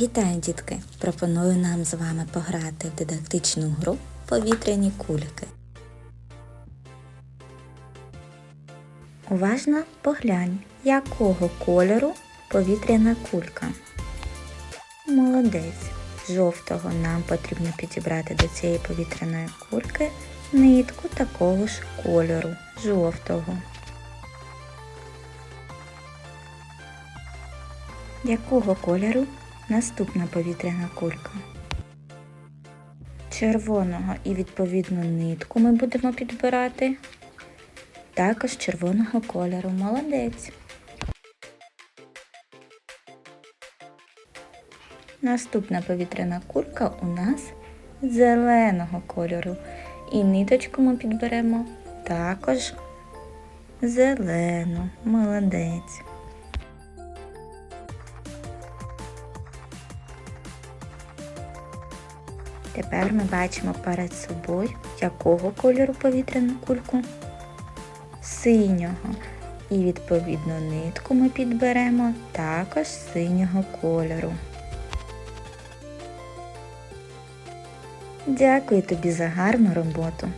Вітаю, дітки! Пропоную нам з вами пограти в дидактичну гру повітряні кульки. Уважно поглянь, якого кольору повітряна кулька. Молодець. Жовтого нам потрібно підібрати до цієї повітряної кульки нитку такого ж кольору жовтого. Якого кольору наступна повітряна кулька? Червоного і відповідну нитку ми будемо підбирати. Також червоного кольору. Молодець. Наступна повітряна кулька у нас зеленого кольору. І ниточку ми підберемо також зелену. Молодець. Тепер ми бачимо перед собою якого кольору повітряну кульку? Синього. І відповідно нитку ми підберемо також синього кольору. Дякую тобі за гарну роботу.